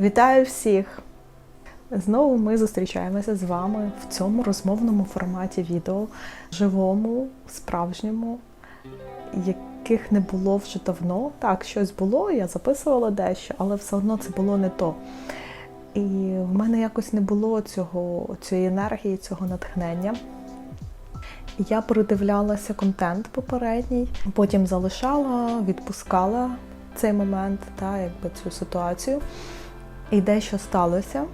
Вітаю всіх! Знову ми зустрічаємося з вами в цьому розмовному форматі відео, живому, справжньому, яких не було вже давно. Так, щось було, я записувала дещо, але все одно це було не то. І в мене якось не було цього, цієї енергії, цього натхнення. Я передивлялася контент попередній, потім залишала, відпускала цей момент, та, якби цю ситуацію. І дещо сталося,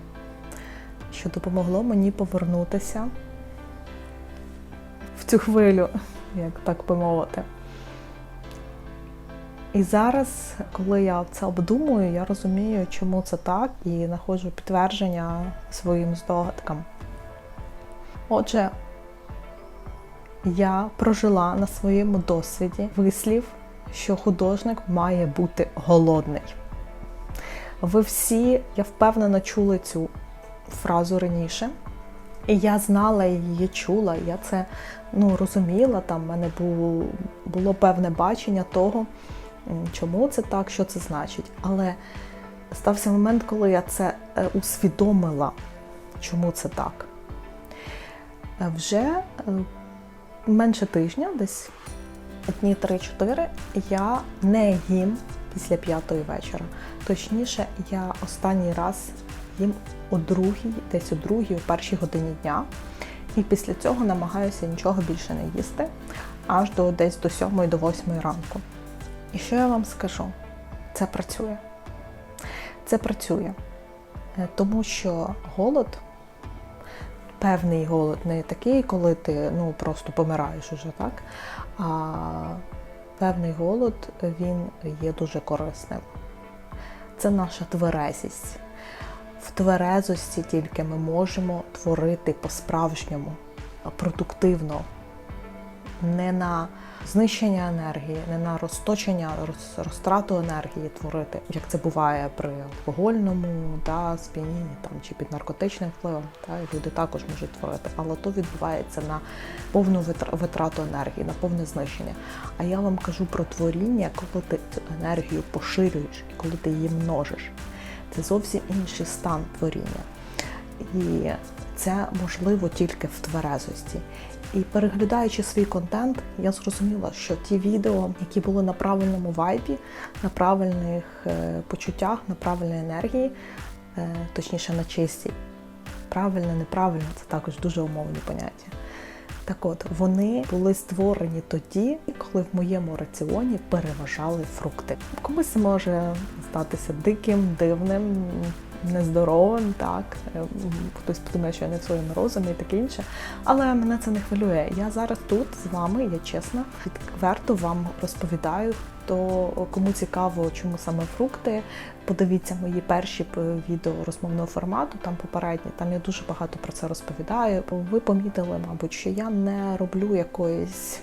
що допомогло мені повернутися в цю хвилю, як так би мовити. І зараз, коли я це обдумую, я розумію, чому це так, і знаходжу підтвердження своїм здогадкам. Отже, я прожила на своєму досвіді вислів, що художник має бути голодний. Ви всі, я впевнена, чули цю фразу раніше. І я знала її, чула, я це ну, розуміла, там в мене було, було певне бачення того, чому це так, що це значить. Але стався момент, коли я це е, усвідомила, чому це так. Е, Вже е, менше тижня, десь дні 3-4, я не їм після п'ятої вечора. Точніше, я останній раз їм о другій, десь о другій, о першій годині дня. І після цього намагаюся нічого більше не їсти, аж до десь до 7 до 8 ранку. І що я вам скажу? Це працює. Це працює. Е, Тому що голод, певний голод, не такий, коли ти ну, просто помираєш уже, так? А певний голод він є дуже корисним. Це наша тверезість. В тверезості тільки ми можемо творити по-справжньому, продуктивно, не на знищення енергії, не на розточення, роз- розтрату енергії творити, як це буває при алкогольному да, сп'янінні там, чи під наркотичним впливом. Та, люди також можуть творити, але то відбувається на повну витрату енергії, на повне знищення. А я вам кажу про творіння, коли ти цю енергію поширюєш і коли ти її множиш. Це зовсім інший стан творіння. І це можливо тільки в тверезості. І переглядаючи свій контент, я зрозуміла, що ті відео, які були на правильному вайбі, на правильних е, почуттях, на правильній енергії, е, точніше на чистій, правильно, неправильно це також дуже умовні поняття. Так от, вони були створені тоді, коли в моєму раціоні переважали фрукти. Комусь може здатися диким, дивним, нездоровим, так. Е, Хтось подумає, що я не в своєму розумі і таке інше. Але мене це не хвилює. Я зараз тут з вами, я чесно, відверто вам розповідаю. То кому цікаво, чому саме фрукти, подивіться мої перші п- відео розмовного формату, там попередні, там я дуже багато про це розповідаю. Ви помітили, мабуть, що я не роблю якоїсь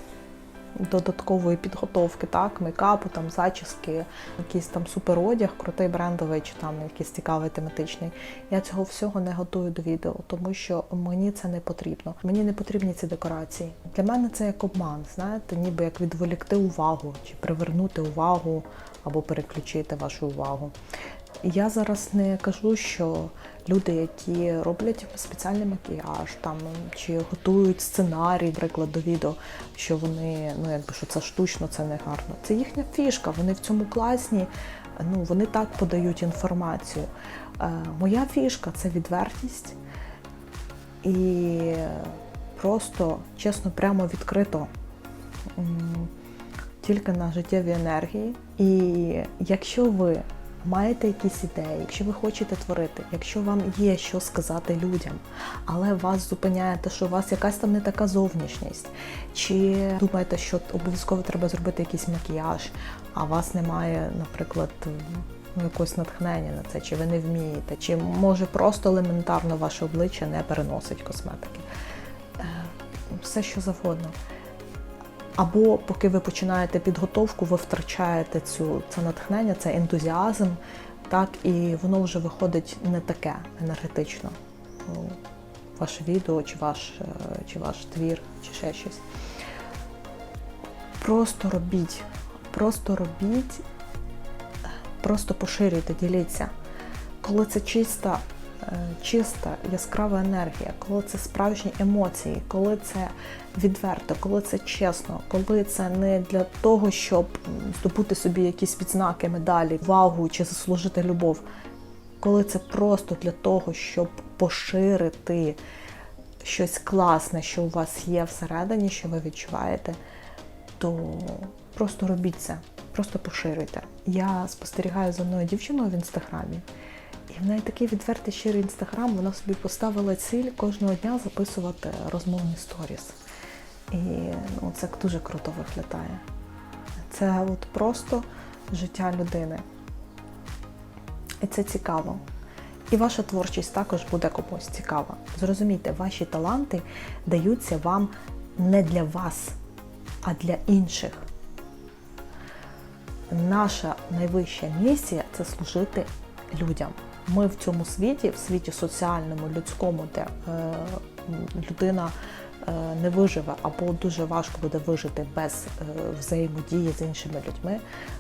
додаткової підготовки, так, мейкапу, там зачіски, якийсь там суперодяг, крутий брендовий чи там якийсь цікавий тематичний. Я цього всього не готую до відео, тому що мені це не потрібно. Мені не потрібні ці декорації. Для мене це як обман, знаєте, ніби як відволікти увагу чи привернути увагу або переключити вашу увагу. Я зараз не кажу, що люди, які роблять спеціальний макіяж, там чи готують сценарій, наприклад, до відео, що вони ну якби що це штучно, це не гарно. Це їхня фішка. Вони в цьому класні. Ну вони так подають інформацію. Е, моя фішка це відвертість і просто чесно, прямо відкрито. Тільки на життєві енергії. І якщо ви маєте якісь ідеї, якщо ви хочете творити, якщо вам є що сказати людям, але вас зупиняє те, що у вас якась там не така зовнішність, чи думаєте, що обов'язково треба зробити якийсь макіяж, а вас немає, наприклад, ну, якогось натхнення на це, чи ви не вмієте, чи може просто елементарно ваше обличчя не переносить косметики. Е, Все що завгодно. Або поки ви починаєте підготовку, ви втрачаєте цю це натхнення, це ентузіазм, так і воно вже виходить не таке енергетично. Ну, Ваше відео, чи ваш, е, чи ваш твір, чи ще щось. Просто робіть, просто робіть, просто поширюйте, діліться. коли це чиста, чиста, яскрава енергія, коли це справжні емоції, коли це відверто, коли це чесно, коли це не для того, щоб здобути собі якісь відзнаки, медалі, увагу чи заслужити любов, коли це просто для того, щоб поширити щось класне, що у вас є всередині, що ви відчуваєте, то просто робіть це, просто поширюйте. Я спостерігаю за одною дівчиною в інстаграмі, і в неї такий відвертий щирий інстаграм, вона собі поставила ціль кожного дня записувати розмовні сторіс. І ну, це дуже круто виглядає. Це от просто життя людини. І це цікаво. І ваша творчість також буде комусь цікава. Зрозумійте, ваші таланти даються вам не для вас, а для інших. Наша найвища місія це служити людям. Ми в цьому світі, в світі соціальному, людському, де е, людина е, не виживе або дуже важко буде вижити без е, взаємодії з іншими людьми.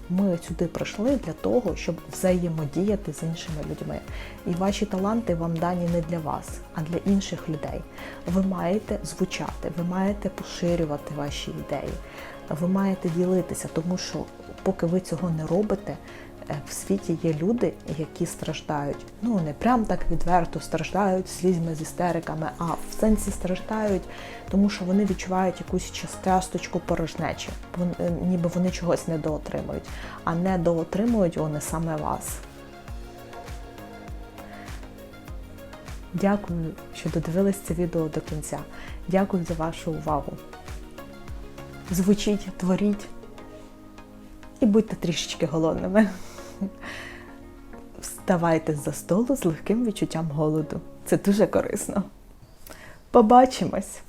Ми сюди прийшли для того, щоб взаємодіяти з іншими людьми. І ваші таланти вам дані не для вас, а для інших людей. Ви маєте звучати, ви маєте поширювати ваші ідеї, ви маєте ділитися, тому що поки ви цього не робите. Е, В світі є люди, які страждають. Ну не прям так відверто страждають слізьми з істериками, а в сенсі страждають, тому що вони відчувають якусь часточку порожнечі, е, ніби вони чогось недоотримують, а недоотримують вони саме вас. Дякую, що додивились це відео до кінця. Дякую за вашу увагу. Звучіть, творіть і будьте трішечки голодними. Вставайте з-за столу з легким відчуттям голоду. Це дуже корисно. Побачимось!